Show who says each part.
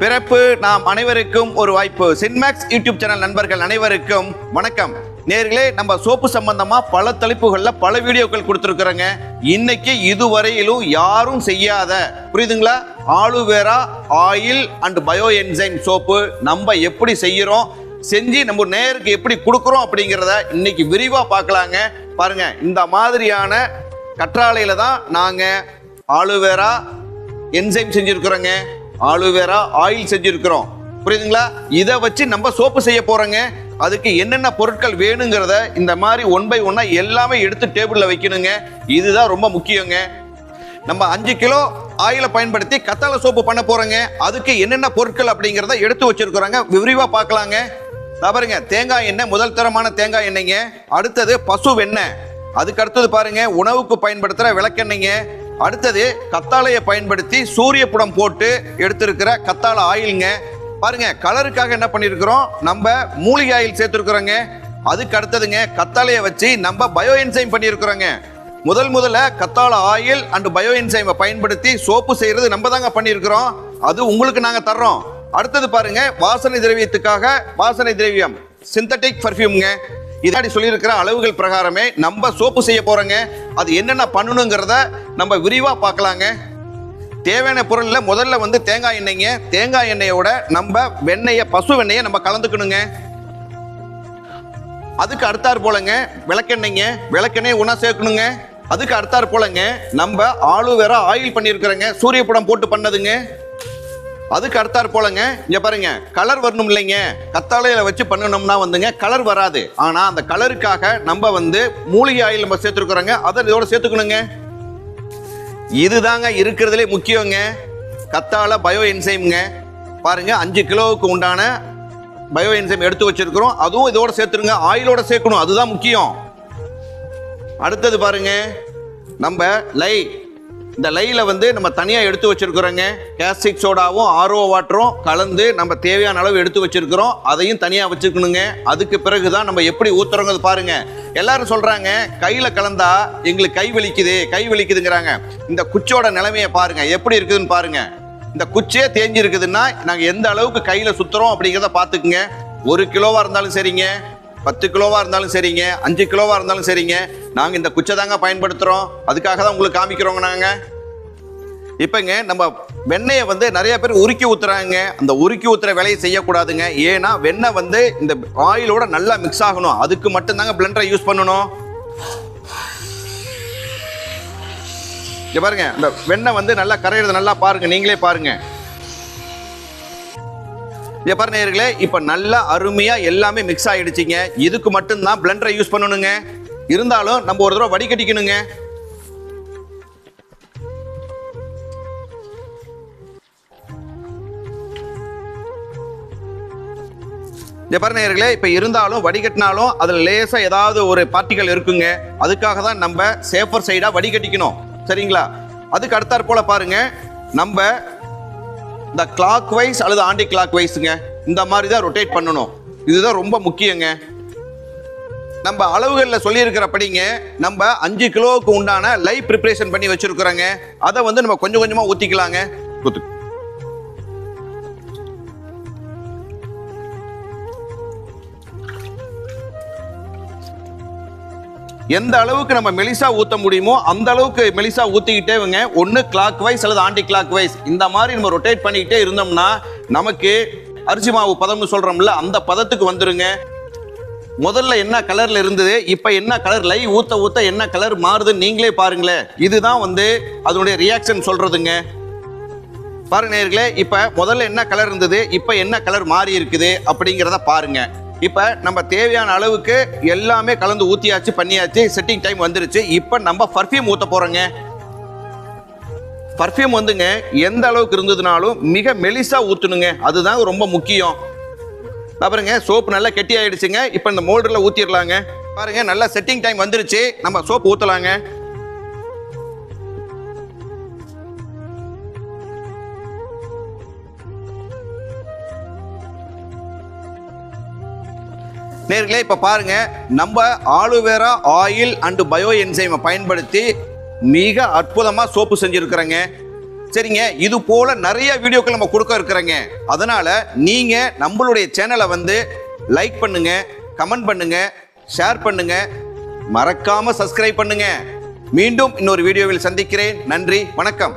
Speaker 1: பிறப்பு நாம் அனைவருக்கும் ஒரு வாய்ப்பு. சின்மேக்ஸ் யூடியூப் சேனல் நண்பர்கள் அனைவருக்கும் வணக்கம். நேர்களே நம்ம சோப்பு சம்பந்தமா பல தலைப்புகள்ல பல வீடியோக்கள் கொடுத்துருக்குறோங்க. இன்னைக்கு இதுவரையிலும் யாரும் செய்யாத புரியுதுங்களா? Aloe vera oil and bio enzyme soap நம்ம எப்படி செய்யறோம்? செஞ்சு நம்ம நேருக்கு எப்படி கொடுக்குறோம் அப்படிங்கிறத இன்னைக்கு விரிவா பார்க்கலாங்க. பாருங்க இந்த மாதிரியான கற்றாழையில தான் நாங்க ஆலுவேரா என்சைம் செஞ்சிருக்கிறோங்க. ஆலுவேரா ஆயில் செஞ்சிருக்கிறோம். புரியுதுங்களா? இதை வச்சு நம்ம சோப்பு செய்ய போறோங்க. அதுக்கு என்னென்ன பொருட்கள் வேணுங்கிறத இந்த மாதிரி ஒன் பை ஒன்னா எல்லாமே எடுத்து டேபிளில் வைக்கணுங்க. இதுதான் ரொம்ப முக்கியங்க. நம்ம அஞ்சு கிலோ ஆயிலை பயன்படுத்தி கத்தாழை சோப்பு பண்ண போறோங்க. அதுக்கு என்னென்ன பொருட்கள் அப்படிங்கிறத எடுத்து வச்சிருக்கிறோங்க. விரிவாக பார்க்கலாங்க. பாருங்க தேங்காய் எண்ணெய் முதல் தரமான தேங்காய் எண்ணெய்ங்க. அடுத்தது பசு வெண்ணெய். அதுக்கு அடுத்தது பாருங்க உணவுக்கு பயன்படுத்துகிற விளக்கெண்ணெய்ங்க. அடுத்தது கத்தாழையை பயன்படுத்தி சூரிய புடம் போட்டு எடுத்திருக்கிற கத்தாழை ஆயிலுங்க. பாருங்க கலருக்காக என்ன பண்ணியிருக்கிறோம் நம்ம மூலிகை ஆயில் சேர்த்துருக்குறோங்க. அதுக்கு அடுத்ததுங்க கத்தாழையை வச்சு நம்ம பயோ என்சைம் பண்ணியிருக்கிறோங்க முதல் முதல்ல கத்தாழ ஆயில் அண்ட் பயோ என்சைமை பயன்படுத்தி சோப்பு செய்யறது நம்ம தாங்க பண்ணியிருக்கிறோம் அது உங்களுக்கு நாங்கள் தர்றோம். அடுத்தது பாருங்க வாசனை திரவியத்துக்காக வாசனை திரவியம் சிந்தட்டிக் பர்ஃப்யூம்ங்க இதாடி சொல்லியிருக்கிற அளவுகள் பிரகாரமே நம்ம சோப்பு செய்ய போறோங்க. அது என்னென்ன பண்ணணுங்கிறத நம்ம விரிவா பார்க்கலாங்க. தேவையான பொருளில் முதல்ல வந்து தேங்காய் எண்ணெய்ங்க. தேங்காய் எண்ணெயோட நம்ம வெண்ணெயை பசு வெண்ணெயை நம்ம கலந்துக்கணுங்க. அதுக்கு அடுத்தாற் போலங்க விளக்கெண்ணெய்ங்க. விளக்கெண்ணெய் ஒன்றா சேர்க்கணுங்க. அதுக்கு அடுத்தாற் போலங்க நம்ம ஆலுவேரா ஆயில் பண்ணியிருக்கிறோங்க. சூரியப்படம் போட்டு பண்ணதுங்க. அதுக்கு அடுத்தாற் போலங்க. இங்க பாருங்க கலர் வரணும் இல்லைங்க. கத்தாழையில வச்சு பண்ணணும்னா வந்துங்க கலர் வராது. ஆனா அந்த கலருக்காக நம்ம வந்து மூலிகை ஆயில் நம்ம சேர்த்துருக்குறோங்க. அதை இதோட சேர்த்துக்கணுங்க. இதுதாங்க இருக்கிறதுலே முக்கியங்க. கத்தாழை பயோ என்சைம்ங்க பாருங்க அஞ்சு கிலோவுக்கு உண்டான பயோ என்சைம் எடுத்து வச்சிருக்கிறோம். அதுவும் இதோட சேர்த்துருங்க. ஆயிலோட சேர்க்கணும். அதுதான் முக்கியம். அடுத்தது பாருங்க நம்ம லை இந்த லைல வந்து நம்ம தனியாக எடுத்து வச்சிருக்கிறோங்க. கேஸ்டிக் சோடாவும் ஆர்ஓ வாட்டரும் கலந்து நம்ம தேவையான அளவு எடுத்து வச்சிருக்கிறோம். அதையும் தனியாக வச்சுக்கணுங்க அதுக்கு பிறகு தான் நம்ம எப்படி ஊற்றுறோங்கிறது பாருங்கள் எல்லாரும் சொல்கிறாங்க கையில் கலந்தா எங்களுக்கு கை வலிக்குது கை வலிக்குதுங்கிறாங்க. இந்த குச்சோட நிலைமையை பாருங்கள் எப்படி இருக்குதுன்னு பாருங்கள் இந்த குச்சே தேஞ்சிருக்குதுன்னா இருக்குதுன்னா எந்த அளவுக்கு கையில் சுற்றுறோம் அப்படிங்கிறத பார்த்துக்குங்க. ஒரு கிலோவாக இருந்தாலும் சரிங்க. பத்து கிலோவாக இருந்தாலும் சரிங்க. அஞ்சு கிலோவாக இருந்தாலும் சரிங்க. நாங்க இந்த குச்சை தாங்க பயன்படுத்துறோம். அதுக்காக தான் உங்களுக்கு காமிக்கிறோங்க நாங்க. இப்பங்க நம்ம வெண்ணெயை வந்து நிறைய பேர் உருக்கி ஊத்துறாங்க. அந்த உருக்கி ஊத்துற வேலையை செய்யக்கூடாதுங்க. ஏன்னா வெண்ணெய் வந்து இந்த ஆயிலோட நல்லா மிக்ஸ் ஆகணும். அதுக்கு மட்டும்தாங்க பிளெண்டரை யூஸ் பண்ணணும். இங்க பாருங்க இந்த வெண்ணெய் வந்து நல்லா கரையிறது நல்லா பாருங்க. நீங்களே பாருங்க. இங்க பாருங்க நேயர்களே இப்ப நல்லா அருமையா எல்லாமே மிக்ஸ் ஆயிடுச்சுங்க. இதுக்கு மட்டும்தான் பிளெண்டரை யூஸ் பண்ணணுங்க. இருந்தாலும் நம்ம ஒரு தடவை வடிகட்டிக்கணுங்க இங்க நேயர்களே இப்ப இருந்தாலும் வடிகட்டினாலும் அதுல லேசா ஏதாவது ஒரு பார்ட்டிகள் இருக்குங்க. அதுக்காக தான் நம்ம சேஃபர் சைடா வடிகட்டிக்கணும் சரிங்களா? அதுக்கு அடுத்தாற் போல பாருங்க. நம்ம இந்த கிளாக் வைஸ் அல்லது ஆண்டி கிளாக் வைஸுங்க இந்த மாதிரி தான் ரொட்டேட் பண்ணணும். இதுதான் ரொம்ப முக்கியங்க. நம்ம அளவுகளில் சொல்லியிருக்கிறபடிங்க நம்ம அஞ்சு கிலோவுக்கு உண்டான லைவ் ப்ரிப்பரேஷன் பண்ணி வச்சிருக்கிறோங்க. அதை வந்து நம்ம கொஞ்சம் கொஞ்சமாக ஊற்றிக்கலாங்க குத்து எந்த அளவுக்கு நம்ம மெலிசா ஊற்ற முடியுமோ அந்த அளவுக்கு மெலிசா ஊத்திக்கிட்டேங்க ஒன்று கிளாக் வைஸ் அல்லது ஆண்டி கிளாக் வைஸ் இந்த மாதிரி நம்ம ரொட்டேட் பண்ணிக்கிட்டே இருந்தோம்னா நமக்கு அரிசி மாவு பதம்னு சொல்கிறோம்ல அந்த பதத்துக்கு வந்துருங்க. முதல்ல என்ன கலர்ல இருந்தது? இப்போ என்ன கலர் லை ஊத்த ஊத்த என்ன கலர் மாறுதுன்னு நீங்களே பாருங்களேன். இதுதான் வந்து அதனுடைய ரியாக்ஷன் சொல்றதுங்க. பாருங்க நேர்களே இப்போ முதல்ல என்ன கலர் இருந்தது? இப்போ என்ன கலர் மாறி இருக்குது? அப்படிங்கிறத பாருங்க. இப்போ நம்ம தேவையான அளவுக்கு எல்லாமே கலந்து ஊத்தியாச்சு பண்ணியாச்சு செட்டிங் டைம் வந்துருச்சு. இப்போ நம்ம பர்ஃப்யூம் ஊத்த போறோங்க. பர்ஃப்யூம் வந்துங்க எந்த அளவுக்கு இருந்ததுனாலும் மிக மெலிசா ஊற்றணுங்க அதுதான் ரொம்ப முக்கியம். பாருங்க சோப்பு நல்லா கெட்டி ஆயிடுச்சுங்க இப்போ இந்த மோல்டரில் ஊற்றிடலாங்க பாருங்க நல்லா செட்டிங் டைம் வந்துருச்சு. நம்ம சோப்பு ஊற்றலாங்க நேர்களே இப்போ பாருங்க நம்ம aloe vera oil and bio என்சைமை பயன்படுத்தி மிக அற்புதமாக சோப்பு செஞ்சுருக்குறேங்க. சரிங்க. இது போல நிறைய வீடியோக்கள் நம்ம கொடுக்க இருக்கிறோங்க. அதனால நீங்க நம்மளுடைய சேனலை வந்து லைக் பண்ணுங்க கமெண்ட் பண்ணுங்க ஷேர் பண்ணுங்க. மறக்காம சப்ஸ்கிரைப் பண்ணுங்க. மீண்டும் இன்னொரு வீடியோவில் சந்திக்கிறேன். நன்றி வணக்கம்.